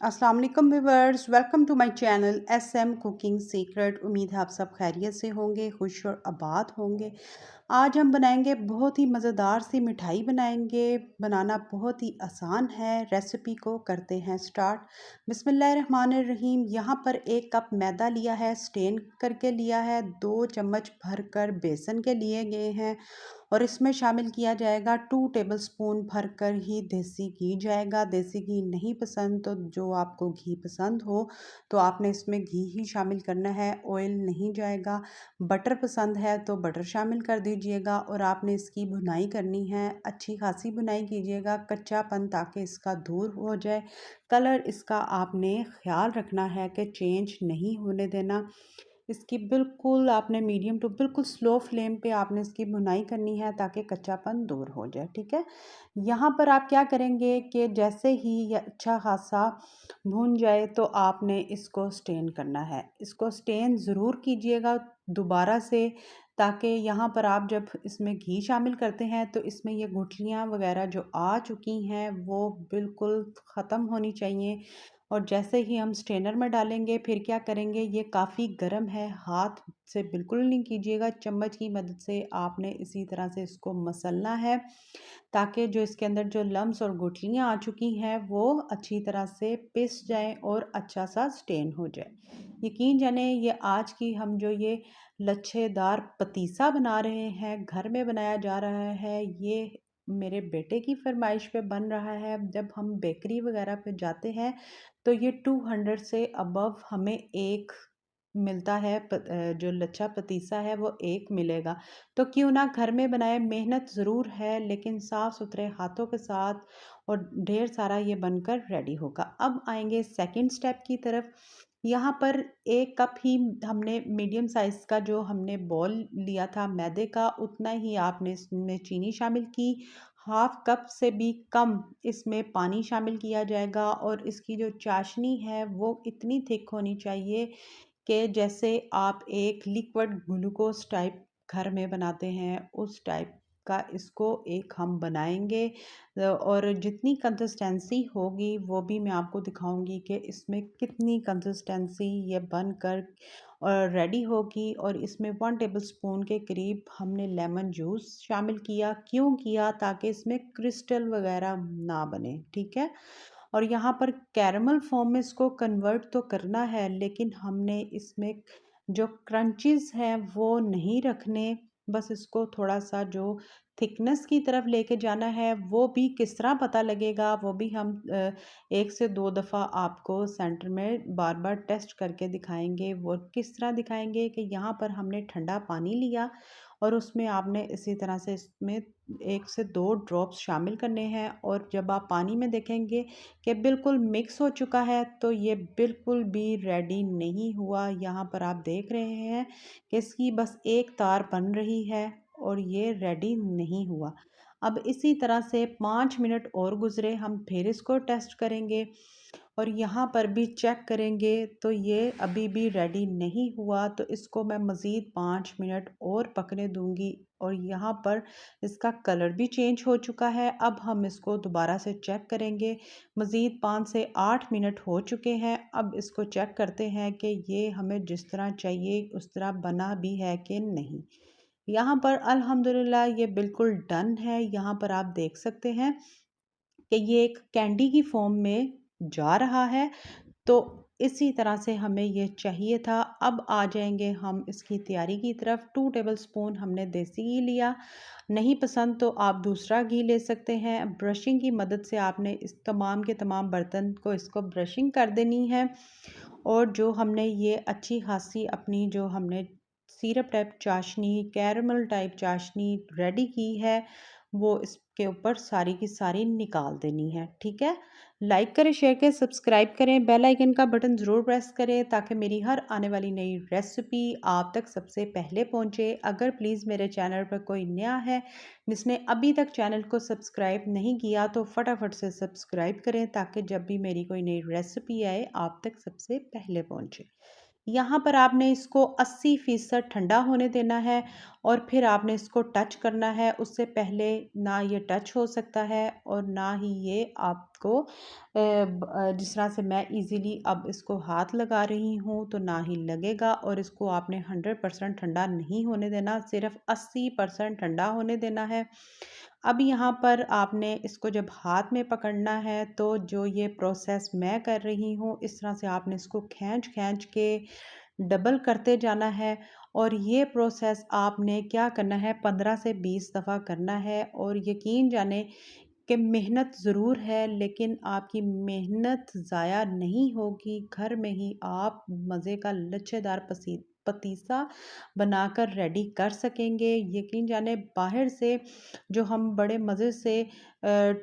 अस्सलाम वालेकुम viewers welcome to my channel S M cooking secret. उम्मीद है आप सब खैरियत से होंगे, खुश और आबाद होंगे। आज हम बनाएँगे बहुत ही मज़ेदार सी मिठाई बनाएँगे। बनाना बहुत ही आसान है। रेसिपी को करते हैं स्टार्ट। बिसमीम यहाँ पर एक कप मैदा लिया है, स्टेन करके लिया है, दो चम्मच भर कर बेसन के लिए गए हैं और इसमें शामिल किया जाएगा टू टेबल स्पून भर कर ही देसी घी जाएगा। देसी घी नहीं पसंद तो जो आपको घी पसंद हो तो आपने इसमें घी ही शामिल करना है, ऑयल नहीं जाएगा। बटर पसंद है तो बटर शामिल कर दीजिएगा और आपने इसकी भुनाई करनी है, अच्छी खासी भुनाई कीजिएगा, कच्चापन ताकि इसका दूर हो जाए। कलर इसका आपने ख्याल रखना है कि चेंज नहीं होने देना। इसकी बिल्कुल आपने मीडियम टू बिल्कुल स्लो फ्लेम पे आपने इसकी भुनाई करनी है ताकि कच्चापन दूर हो जाए, ठीक है? यहाँ पर आप क्या करेंगे कि जैसे ही ये अच्छा खासा भून जाए तो आपने इसको स्टेन करना है। इसको स्टेन ज़रूर कीजिएगा, दोबारा से ताकि यहाँ पर आप जब इसमें घी शामिल करते हैं तो इसमें ये गुठलियाँ वगैरह जो आ चुकी हैं, वो बिल्कुल ख़त्म होनी चाहिए। और जैसे ही हम स्ट्रेनर में डालेंगे, फिर क्या करेंगे? ये काफ़ी गर्म है, हाथ से बिल्कुल नहीं कीजिएगा, चम्मच की मदद से आपने इसी तरह से इसको मसलना है, ताकि जो इसके अंदर जो लम्स और गुठलियाँ आ चुकी हैं, वो अच्छी तरह से पिस जाएँ और अच्छा सा स्टेन हो जाए। यकीन जाने, ये आज की हम जो ये लच्छेदार पतीसा बना रहे हैं, घर में बनाया जा रहा है, ये मेरे बेटे की फरमाइश पे बन रहा है। जब हम बेकरी वगैरह पे जाते हैं तो ये टू हंड्रेड से अबव हमें एक मिलता है जो लच्छा पतीसा है, वो एक मिलेगा। तो क्यों ना घर में बनाए, मेहनत ज़रूर है, लेकिन साफ़ सुथरे हाथों के साथ और ढेर सारा ये बनकर रेडी होगा। अब आएँगे सेकंड स्टेप की तरफ़। यहाँ पर एक कप ही हमने मीडियम साइज़ का जो हमने बॉल लिया था मैदे का, उतना ही आपने इसमें चीनी शामिल की। हाफ़ कप से भी कम इसमें पानी शामिल किया जाएगा और इसकी जो चाशनी है वो इतनी थिक होनी चाहिए कि जैसे आप एक लिक्विड ग्लूकोज टाइप घर में बनाते हैं, उस टाइप का इसको एक हम बनाएँगे। और जितनी कंसिस्टेंसी होगी, वो भी मैं आपको दिखाऊँगी कि इसमें कितनी कंसिस्टेंसी ये बनकर और रेडी होगी। और इसमें वन टेबल स्पून के करीब हमने लेमन जूस शामिल किया, क्यों किया? ताकि इसमें क्रिस्टल वगैरह ना बने, ठीक है? और यहाँ पर कैरमल फॉर्म में इसको कन्वर्ट तो करना है, लेकिन हमने इसमें जो क्रंचेस हैं, वो नहीं रखने। बस इसको थोड़ा सा जो थिकनेस की तरफ़ लेके जाना है, वो भी किस तरह पता लगेगा, वो भी हम एक से दो दफ़ा आपको सेंटर में बार बार टेस्ट करके दिखाएँगे, वो किस तरह दिखाएँगे कि यहाँ पर हमने ठंडा पानी लिया और उसमें आपने इसी तरह से इसमें एक से दो ड्रॉप्स शामिल करने हैं और जब आप पानी में देखेंगे कि बिल्कुल मिक्स हो चुका है तो ये बिल्कुल भी रेडी नहीं हुआ। यहाँ पर आप देख रहे हैं कि इसकी बस एक तार बन रही है और ये रेडी नहीं हुआ। अब इसी तरह से पाँच मिनट और गुज़रे, हम फिर इसको टेस्ट करेंगे। और यहाँ पर भी चेक करेंगे तो ये अभी भी रेडी नहीं हुआ तो इसको मैं मज़ीद पाँच मिनट और पकने दूँगी। और यहाँ पर इसका कलर भी चेंज हो चुका है। अब हम इसको दोबारा से चेक करेंगे। मज़ीद पाँच से आठ मिनट हो चुके हैं। अब इसको चेक करते हैं कि ये हमें जिस तरह चाहिए, उस तरह बना भी है कि नहीं। यहाँ पर अल्हम्दुलिल्लाह ये बिल्कुल डन है। यहाँ पर आप देख सकते हैं कि ये एक कैंडी की फॉर्म में जा रहा है। तो इसी तरह से हमें ये चाहिए था। अब आ जाएँगे हम इसकी तैयारी की तरफ़। टू टेबल स्पून हमने देसी घी लिया। नहीं पसंद तो आप दूसरा घी ले सकते हैं। ब्रशिंग की मदद से आपने इस तमाम के तमाम बर्तन को इसको ब्रशिंग कर देनी है। और जो हमने ये अच्छी खासी अपनी जो हमने सिरप टाइप चाशनी, कैरमल टाइप चाशनी रेडी की है, वो इसके ऊपर सारी की सारी निकाल देनी है, ठीक है? लाइक करें शेयर करें सब्सक्राइब करें बेल आइकन का बटन ज़रूर प्रेस करें ताकि मेरी हर आने वाली नई रेसिपी आप तक सबसे पहले पहुँचे। अगर प्लीज़ मेरे चैनल पर कोई नया है, जिसने अभी तक चैनल को सब्सक्राइब नहीं किया तो फटाफट से सब्सक्राइब करें ताकि जब भी मेरी कोई नई रेसिपी आए, आप तक सबसे पहले पहुँचे। यहाँ पर आपने इसको 80 फ़ीसद ठंडा होने देना है और फिर आपने इसको टच करना है। उससे पहले ना ये टच हो सकता है और ना ही ये आप आपको जिस तरह से मैं इजीली अब इसको हाथ लगा रही हूँ तो ना ही लगेगा और इसको आपने हंड्रेड परसेंट ठंडा नहीं होने देना, सिर्फ़ अस्सी परसेंट ठंडा होने देना है। अब यहाँ पर आपने इसको जब हाथ में पकड़ना है तो जो ये प्रोसेस मैं कर रही हूँ, इस तरह से आपने इसको खींच खींच के डबल करते जाना है और ये प्रोसेस आपने क्या करना है, पंद्रह से बीस दफ़ा करना है और यकीन जाने कि मेहनत ज़रूर है, लेकिन आपकी मेहनत ज़ाया नहीं होगी। घर में ही आप मज़े का लच्छेदार पसी, पतीसा बनाकर रेडी कर सकेंगे। यकीन जाने बाहर से जो हम बड़े मज़े से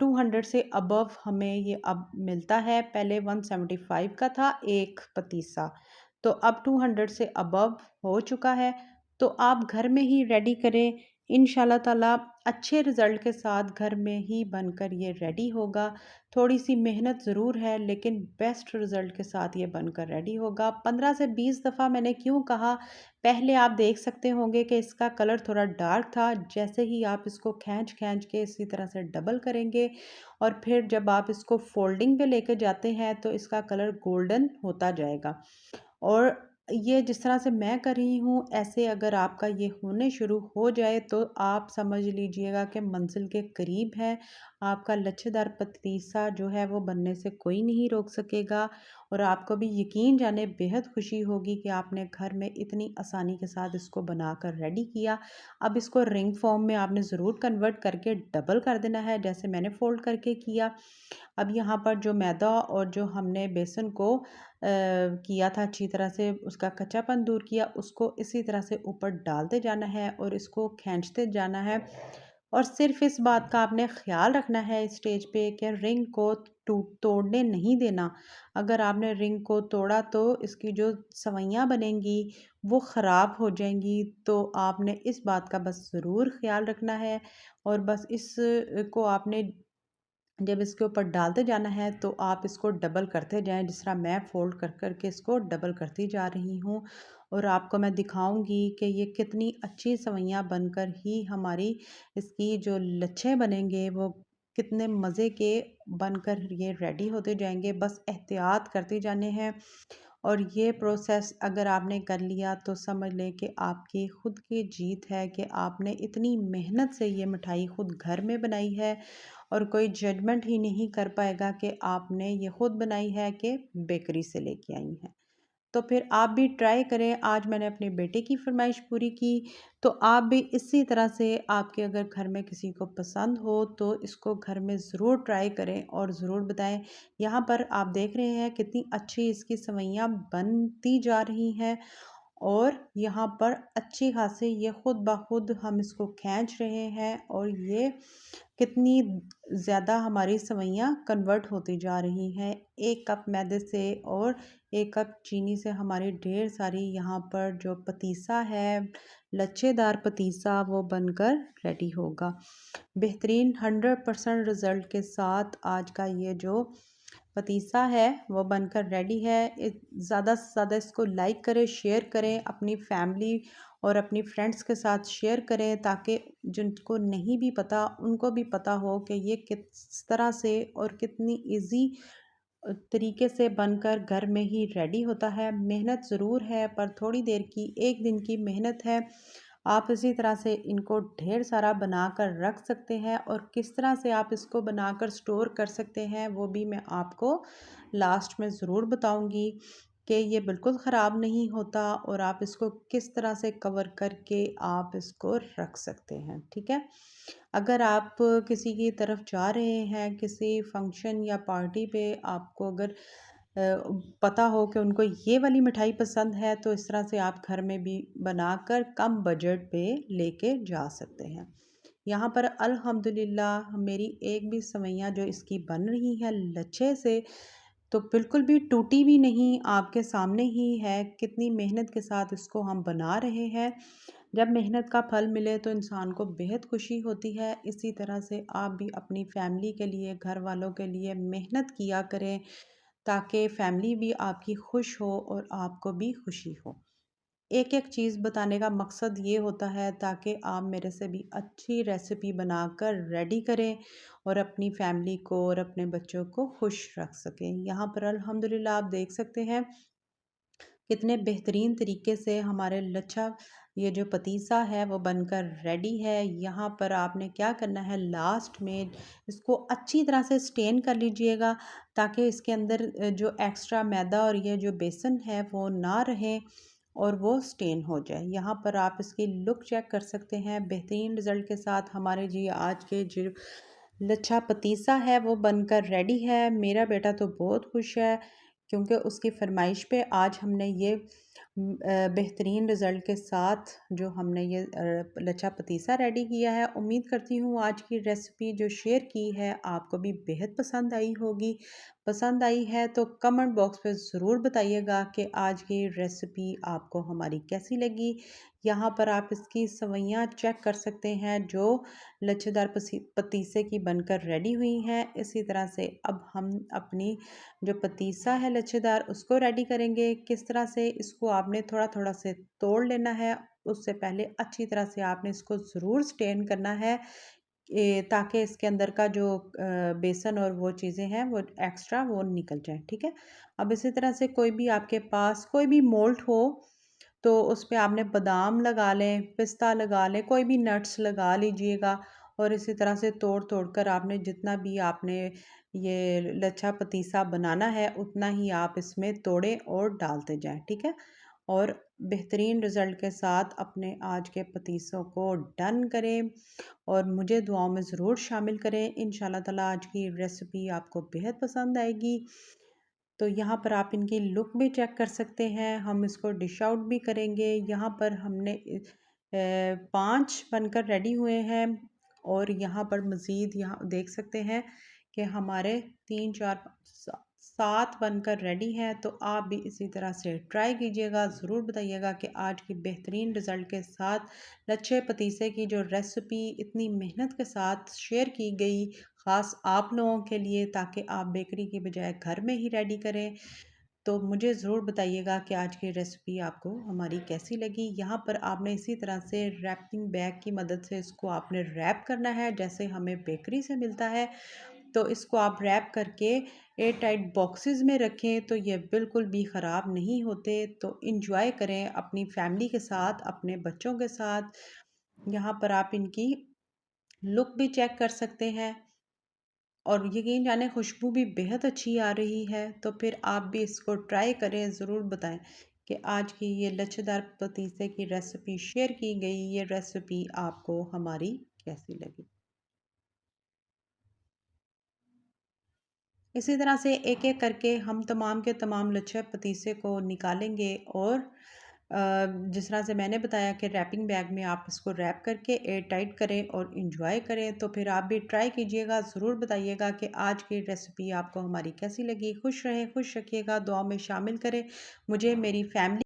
टू हंड्रेड से अबव हमें ये अब मिलता है। पहले वन सेवेंटी फाइव का था, एक पतीसा। तो अब टू हंड्रेड से अबव हो चुका है। तो आप घर में ही रेडी करें। इन ताला अच्छे रिज़ल्ट के साथ घर में ही बनकर ये रेडी होगा। थोड़ी सी मेहनत ज़रूर है, लेकिन बेस्ट रिज़ल्ट के साथ ये बनकर रेडी होगा। पंद्रह से बीस दफ़ा मैंने क्यों कहा? पहले आप देख सकते होंगे कि इसका कलर थोड़ा डार्क था। जैसे ही आप इसको खींच खींच के इसी तरह से डबल करेंगे और फिर जब आप इसको फोल्डिंग पे लेके जाते हैं तो इसका कलर गोल्डन होता जाएगा। और ये जिस तरह से मैं कर रही हूँ, ऐसे अगर आपका ये होने शुरू हो जाए तो आप समझ लीजिएगा कि मंजिल के करीब है। आपका लच्छेदार पतीसा जो है, वो बनने से कोई नहीं रोक सकेगा। और आपको भी यकीन जाने बेहद खुशी होगी कि आपने घर में इतनी आसानी के साथ इसको बनाकर रेडी किया। अब इसको रिंग फॉर्म में आपने ज़रूर कन्वर्ट करके डबल कर देना है, जैसे मैंने फ़ोल्ड करके किया। अब यहाँ पर जो मैदा और जो हमने बेसन को किया था अच्छी तरह से, उसका कच्चापन दूर किया, उसको इसी तरह से ऊपर डालते जाना है और इसको खींचते जाना है। और सिर्फ़ इस बात का आपने ख्याल रखना है स्टेज पे कि रिंग को टूट तोड़ने नहीं देना। अगर आपने रिंग को तोड़ा तो इसकी जो सवैयाँ बनेंगी वो ख़राब हो जाएँगी। तो आपने इस बात का बस ज़रूर ख्याल रखना है और बस इस को आपने जब इसके ऊपर डालते जाना है तो आप इसको डबल करते जाएँ, जिस तरह मैं फ़ोल्ड कर कर के इसको डबल करती जा रही हूँ। और आपको मैं दिखाऊँगी कि ये कितनी अच्छी सवैयाँ बनकर ही हमारी इसकी जो लच्छे बनेंगे, वो कितने मज़े के बनकर ये रेडी होते जाएँगे, बस एहतियात करते जाने हैं। और ये प्रोसेस अगर आपने कर लिया तो समझ लें कि आपकी ख़ुद की जीत है कि आपने इतनी मेहनत से ये मिठाई ख़ुद घर में बनाई है और कोई जजमेंट ही नहीं कर पाएगा कि आपने ये ख़ुद बनाई है कि बेकरी से लेके आई हैं। तो फिर आप भी ट्राई करें। आज मैंने अपने बेटे की फरमाइश पूरी की। तो आप भी इसी तरह से आपके अगर घर में किसी को पसंद हो तो इसको घर में ज़रूर ट्राई करें और ज़रूर बताएँ। यहाँ पर आप देख रहे हैं कितनी अच्छी इसकी सवैयाँ बनती जा रही हैं और यहाँ पर अच्छी खासी ये ख़ुद ब खुद हम इसको खींच रहे हैं और ये कितनी ज़्यादा हमारी सवैयाँ कन्वर्ट होती जा रही हैं। एक कप मैदे से और एक कप चीनी से हमारी ढेर सारी यहाँ पर जो पतीसा है, लच्छेदार पतीसा, वो बनकर रेडी होगा। बेहतरीन हंड्रेड परसेंट रिज़ल्ट के साथ आज का ये जो पतीसा है, वो बनकर रेडी है। ज़्यादा से ज़्यादा इसको लाइक करें शेयर करें, अपनी फैमिली और अपनी फ्रेंड्स के साथ शेयर करें ताकि जिनको नहीं भी पता, उनको भी पता हो कि ये किस तरह से और कितनी इजी तरीके से बनकर घर में ही रेडी होता है। मेहनत ज़रूर है, पर थोड़ी देर की, एक दिन की मेहनत है। आप इसी तरह से इनको ढेर सारा बनाकर रख सकते हैं और किस तरह से आप इसको बनाकर स्टोर कर सकते हैं, वो भी मैं आपको लास्ट में ज़रूर बताऊँगी कि ये बिल्कुल ख़राब नहीं होता और आप इसको किस तरह से कवर करके आप इसको रख सकते हैं, ठीक है? अगर आप किसी की तरफ़ जा रहे हैं, किसी फ़ंक्शन या पार्टी पे आपको अगर पता हो कि उनको ये वाली मिठाई पसंद है तो इस तरह से आप घर में भी बनाकर कम बजट पे लेके जा सकते हैं। यहाँ पर अल्हम्दुलिल्लाह, मेरी एक भी सवैयाँ जो इसकी बन रही हैं लच्छे से तो बिल्कुल भी टूटी भी नहीं, आपके सामने ही है। कितनी मेहनत के साथ इसको हम बना रहे हैं। जब मेहनत का फल मिले तो इंसान को बेहद खुशी होती है। इसी तरह से आप भी अपनी फैमिली के लिए, घर वालों के लिए मेहनत किया करें। ताकि फैमिली भी आपकी खुश हो और आपको भी खुशी हो। एक एक चीज़ बताने का मकसद ये होता है ताकि आप मेरे से भी अच्छी रेसिपी बनाकर रेडी करें और अपनी फैमिली को और अपने बच्चों को खुश रख सकें। यहाँ पर अल्हम्दुलिल्लाह आप देख सकते हैं कितने बेहतरीन तरीके से हमारे लच्छा ये जो पतीसा है वो बनकर रेडी है। यहाँ पर आपने क्या करना है लास्ट में इसको अच्छी तरह से स्टेन कर लीजिएगा ताकि इसके अंदर जो एक्स्ट्रा मैदा और ये जो बेसन है वो ना रहे और वो स्टेन हो जाए। यहाँ पर आप इसकी लुक चेक कर सकते हैं। बेहतरीन रिज़ल्ट के साथ हमारे जी आज के जो लच्छा पतीसा है वो बनकर रेडी है। मेरा बेटा तो बहुत खुश है क्योंकि उसकी फरमाइश पे आज हमने ये बेहतरीन रिज़ल्ट के साथ जो हमने ये लच्छा पतीसा रेडी किया है। उम्मीद करती हूँ आज की रेसिपी जो शेयर की है, आपको भी बेहद पसंद आई होगी। पसंद आई है तो कमेंट बॉक्स में ज़रूर बताइएगा कि आज की रेसिपी आपको हमारी कैसी लगी। यहाँ पर आप इसकी सवैयाँ चेक कर सकते हैं जो लच्छेदार पतीसे की बनकर रेडी हुई हैं। इसी तरह से अब हम अपनी जो पतीसा है लच्छेदार उसको रेडी करेंगे। किस तरह से इसको आपने थोड़ा थोड़ा से तोड़ लेना है, उससे पहले अच्छी तरह से आपने इसको ज़रूर स्टेन करना है। ताकि इसके अंदर का जो बेसन और वो चीज़ें हैं, वो एक्स्ट्रा वो निकल जाए, ठीक है? अब इसी तरह से कोई भी आपके पास कोई भी मोल्ट हो तो उस पर आपने बादाम लगा लें, पिस्ता लगा लें, कोई भी नट्स लगा लीजिएगा और इसी तरह से तोड़ तोड़ कर आपने जितना भी आपने ये लच्छा पतीसा बनाना है, उतना ही आप इसमें तोड़ें और डालते जाएँ, ठीक है? और बेहतरीन रिज़ल्ट के साथ अपने आज के पतीसों को डन करें और मुझे दुआओं में ज़रूर शामिल करें। इन ताला आज की रेसिपी आपको बेहद पसंद आएगी। तो यहाँ पर आप इनकी लुक भी चेक कर सकते हैं। हम इसको डिश आउट भी करेंगे। यहाँ पर हमने पाँच बनकर रेडी हुए हैं और यहाँ पर मज़ीद यहाँ देख सकते हैं कि हमारे तीन, चार सात बनकर रेडी है तो आप भी इसी तरह से ट्राई कीजिएगा। ज़रूर बताइएगा कि आज की बेहतरीन रिज़ल्ट के साथ लच्छे पतीसे की जो रेसिपी इतनी मेहनत के साथ शेयर की गई, ख़ास आप लोगों के लिए, ताकि आप बेकरी के बजाय घर में ही रेडी करें। तो मुझे ज़रूर बताइएगा कि आज की रेसिपी आपको हमारी कैसी लगी। यहाँ पर आपने इसी तरह से रैपिंग बैग की मदद से इसको आपने रैप करना है, जैसे हमें बेकरी से मिलता है। तो इसको आप रैप करके एयर टाइट बॉक्सेस में रखें तो ये बिल्कुल भी ख़राब नहीं होते। तो इन्जॉय करें अपनी फैमिली के साथ, अपने बच्चों के साथ। यहाँ पर आप इनकी लुक भी चेक कर सकते हैं। और यकीन जाने खुशबू भी बेहद अच्छी आ रही है। तो फिर आप भी इसको ट्राई करें। ज़रूर बताएँ कि आज की ये लच्छेदार पतीसे की रेसिपी शेयर की गई। ये रेसिपी आपको हमारी कैसी लगी? इसी तरह से एक एक करके हम तमाम के तमाम लच्छे पतीसे को निकालेंगे और जिस तरह से मैंने बताया कि रैपिंग बैग में आप इसको रैप करके एयर टाइट करें और इन्जॉय करें तो फिर आप भी ट्राई कीजिएगा, ज़रूर बताइएगा कि आज की रेसिपी आपको हमारी कैसी लगी। खुश रहें, खुश रखिएगा दुआ में शामिल करें। मुझे मेरी फैमिली